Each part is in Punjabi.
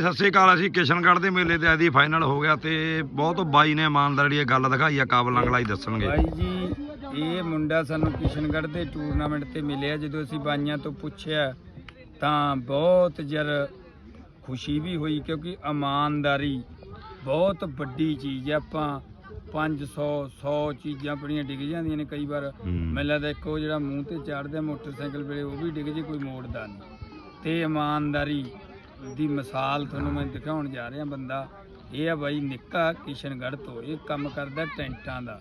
ਸਤਿ ਸ੍ਰੀ ਅਕਾਲ ਅਸੀਂ ਕਿਸ਼ਨਗੜ੍ਹ ਦੇ ਮੇਲੇ ਤੇ ਆਦੀ ਫਾਈਨਲ ਹੋ ਗਿਆ ਤੇ ਬਹੁਤ ਬਾਈ ਨੇ ਇਮਾਨਦਾਰੀ ਇਹ ਗੱਲ ਦਿਖਾਈ ਆ ਕਾਬਲ ਅੰਗਲਾ ਹੀ ਦੱਸਣਗੇ। ਬਾਈ ਜੀ ਇਹ ਮੁੰਡਾ ਸਾਨੂੰ ਕਿਸ਼ਨਗੜ੍ਹ ਦੇ ਟੂਰਨਾਮੈਂਟ ਤੇ ਮਿਲਿਆ ਜਦੋਂ ਅਸੀਂ ਬਾਈਆਂ ਤੋਂ ਪੁੱਛਿਆ ਤਾਂ ਬਹੁਤ ਜਰ ਖੁਸ਼ੀ ਵੀ ਹੋਈ ਕਿਉਂਕਿ ਇਮਾਨਦਾਰੀ ਬਹੁਤ ਵੱਡੀ ਚੀਜ਼ ਹੈ ਆਪਾਂ 500 100 ਚੀਜ਼ਾਂ ਆਪਣੀਆਂ ਡਿੱਗ ਜਾਂਦੀਆਂ ਨੇ ਕਈ ਵਾਰ। ਮੈਨੂੰ ਲੱਗਦਾ ਇੱਕ ਉਹ ਜਿਹੜਾ ਮੂੰਹ ਤੇ ਚੜਦਾ ਮੋਟਰਸਾਈਕਲ ਵੇਲੇ ਉਹ ਵੀ ਡਿੱਗ ਜੇ ਕੋਈ ਮੋੜਦਾ ਨਹੀਂ। ਤੇ ਇਮਾਨਦਾਰੀ ਦੀ ਮਿਸਾਲ ਤੁਹਾਨੂੰ ਮੈਂ ਦਿਖਾਉਣ ਜਾ ਰਿਹਾ ਬੰਦਾ। ਇਹ ਆ ਬਾਈ ਨਿੱਕਾ ਕਿਸ਼ਨਗੜ੍ਹ ਤੋਂ। ਇਹ ਕੰਮ ਕਰਦਾ ਟੈਂਟਾਂ ਦਾ।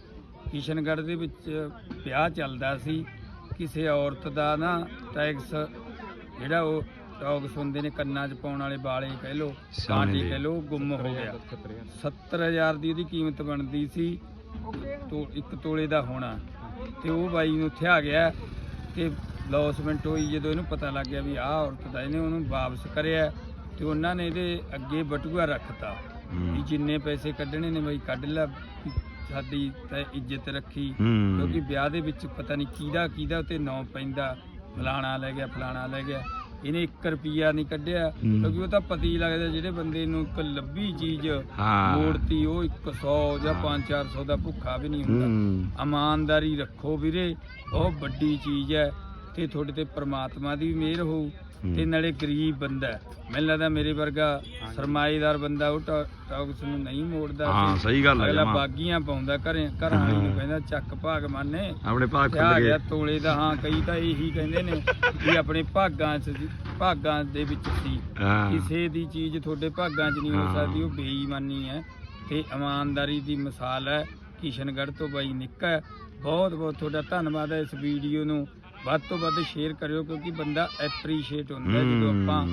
ਕਿਸ਼ਨਗੜ੍ਹ ਦੇ ਵਿੱਚ ਵਿਆਹ ਚੱਲਦਾ ਸੀ। ਕਿਸੇ ਔਰਤ ਦਾ ਨਾ ਟੈਕਸ ਜਿਹੜਾ ਉਹ ਟੌਕਸ ਹੁੰਦੇ ਨੇ ਕੰਨਾਂ 'ਚ ਪਾਉਣ ਵਾਲੇ ਵਾਲੇ ਕਹਿ ਲੋ ਕਾਂਟੀ। ਕਹਿ ਲੋ ਗੁੰਮ ਹੋ ਗਿਆ। 70000 ਦੀ ਉਹਦੀ ਕੀਮਤ ਬਣਦੀ ਸੀ। ਤੋ ਇੱਕ ਤੋਲੇ ਦਾ ਹੋਣਾ। ਤੇ ਉਹ ਬਾਈ ਨੂੰ ਉੱਥੇ ਆ ਗਿਆ ਤੇ ਲੌਸਮੈਂਟ ਹੋਈ ਜਦੋਂ ਇਹਨੂੰ ਪਤਾ ਲੱਗ ਗਿਆ ਵੀ ਆਹ ਔਰਤ ਦਾ ਇਹਨੇ ਉਹਨੂੰ ਵਾਪਸ ਕਰਿਆ ਤੇ ਉਹਨਾਂ ਨੇ ਇਹਦੇ ਅੱਗੇ ਬਟੂਆ ਰੱਖਤਾ ਵੀ। ਜਿੰਨੇ ਪੈਸੇ ਕੱਢਣੇ ਨੇ ਬਈ ਕੱਢ ਲੈ ਸਾਡੀ ਤਾਂ ਇੱਜ਼ਤ ਰੱਖੀ। ਕਿਉਂਕਿ ਵਿਆਹ ਦੇ ਵਿੱਚ ਪਤਾ ਨਹੀਂ ਕਿਹਦਾ ਕਿਹਦਾ ਤੇ ਨਾਂ ਪੈਂਦਾ ਫਲਾਣਾ ਲੈ ਗਿਆ ਫਲਾਣਾ ਲੈ ਗਿਆ। ਇਹਨੇ 1 ਰੁਪਿਆ ਨਹੀਂ ਕੱਢਿਆ। ਕਿਉਂਕਿ ਉਹ ਤਾਂ ਪਤੀ ਲੱਗਦਾ ਜਿਹੜੇ ਬੰਦੇ ਨੂੰ ਇੱਕ ਲੱਭੀ ਚੀਜ਼ ਮੋੜਤੀ ਉਹ 100 ਜਾਂ 5-400 ਦਾ ਭੁੱਖਾ ਵੀ ਨਹੀਂ ਹੁੰਦਾ। ਇਮਾਨਦਾਰੀ ਰੱਖੋ ਵੀਰੇ ਬਹੁਤ ਵੱਡੀ ਚੀਜ਼ ਹੈ। ਤੇ ਤੁਹਾਡੇ ਤੇ ਪ੍ਰਮਾਤਮਾ ਦੀ ਮਿਹਰ ਹੋਊ। ਤੇ ਨਾਲੇ ਗਰੀਬ ਬੰਦਾ ਹੈ। ਮੈਨੂੰ ਲੱਗਦਾ ਮੇਰੇ ਵਰਗਾ ਸਰਮਾਏਦਾਰ ਬੰਦਾ ਉਹ ਟਾਕਸ ਨੂੰ ਨਹੀਂ ਮੋੜਦਾ ਹਾਂ ਤੇ ਸਹੀ ਗੱਲ ਹੈ ਅਗਲਾ ਜਮਾਂ। ਬਾਗੀਆਂ ਪਾਉਂਦਾ ਘਰੇ ਘਰਾਂ ਵਾਲੀ ਨੂੰ ਕਹਿੰਦਾ ਚੱਕ ਭਾਗ ਮਾਨੇ ਆਪਣੇ ਭਾਗ ਆ ਖੁੱਲ ਗਿਆ ਗਏ ਤੋਲੇ ਦਾ ਹਾਂ ਕਈ ਤਾਂ ਇਹੀ ਕਹਿੰਦੇ ਨੇ ਵੀ ਆਪਣੇ ਭਾਗਾਂ 'ਚ ਸੀ- ਭਾਗਾਂ ਦੇ ਵਿੱਚ ਸੀ ਹਾਂ ਕਿਸੇ ਦੀ ਚੀਜ਼ ਤੁਹਾਡੇ ਭਾਗਾਂ 'ਚ ਨਹੀਂ ਹੋ ਹਾਂ। ਸਕਦੀ ਉਹ ਬੇਈਮਾਨੀ ਹੈ ਤੇ ਇਮਾਨਦਾਰੀ ਦੀ ਮਿਸਾਲ ਹੈ ਕਿਸ਼ਨਗੜ੍ਹ ਤੋਂ ਬਾਈ ਨਿੱਕਾ। ਬਹੁਤ ਬਹੁਤ ਤੁਹਾਡਾ ਧੰਨਵਾਦ ਹੈ ਇਸ ਵੀਡੀਓ ਨੂੰ। ਵੱਧ ਤੋਂ ਵੱਧ ਸ਼ੇਅਰ ਕਰਿਓ ਕਿਉਂਕਿ ਬੰਦਾ ਐਪਰੀਸ਼ੀਏਟ ਹੁੰਦਾ ਜਦੋਂ ਆਪਾਂ।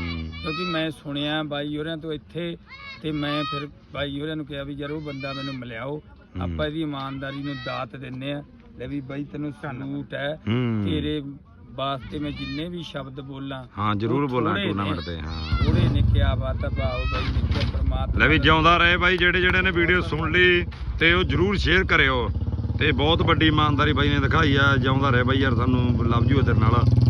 ਕਿਉਂਕਿ ਮੈਂ ਸੁਣਿਆ ਬਾਈ ਹੋਰਾਂ ਤੋਂ ਇੱਥੇ ਤੇ ਮੈਂ ਫਿਰ ਬਾਈ ਹੋਰਾਂ ਨੂੰ ਕਿਹਾ ਵੀ ਯਾਰ ਉਹ ਬੰਦਾ ਮੈਨੂੰ ਮਿਲਿਆਓ। ਆਪਾਂ ਇਹਦੀ ਇਮਾਨਦਾਰੀ ਨੂੰ ਦਾਤ ਦਿੰਨੇ ਆ ਲੈ ਵੀ ਬਾਈ ਤੈਨੂੰ ਸਲੂਟ ਹੂੰ। ਤੇਰੇ ਵਾਸਤੇ ਮੈਂ ਜਿੰਨੇ ਵੀ ਸ਼ਬਦ ਬੋਲਾਂ ਹਾਂ ਜਰੂਰ ਬੋਲਾਂ। ਟੂਰਨਾਮੈਂਟ ਤੇ ਹਾਂ। ਥੋੜੇ ਨੇ ਕਿਆ ਬਾਤ ਹੈ ਭਾਓ ਬਾਈ ਨਿੱਕੇ ਪਰਮਾਤਮਾ ਲੈ ਵੀ ਜਿਉਂਦਾ ਰਹੇ ਬਾਈ ਜਿਹੜੇ ਜਿਹੜੇ ਨੇ ਵੀਡੀਓ ਸੁਣ ਲਈ ਤੇ ਉਹ ਜਰੂਰ ਸ਼ੇਅਰ ਕਰਿਓ। ਤੇ ਬਹੁਤ ਵੱਡੀ ਇਮਾਨਦਾਰੀ ਬਾਈ ਨੇ ਦਿਖਾਈ ਆ ਜਿਉਂਦਾ ਰਹੇ ਬਾਈ ਯਾਰ ਸਾਨੂੰ ਲਵ ਯੂ ਤੇਰੇ ਨਾਲ।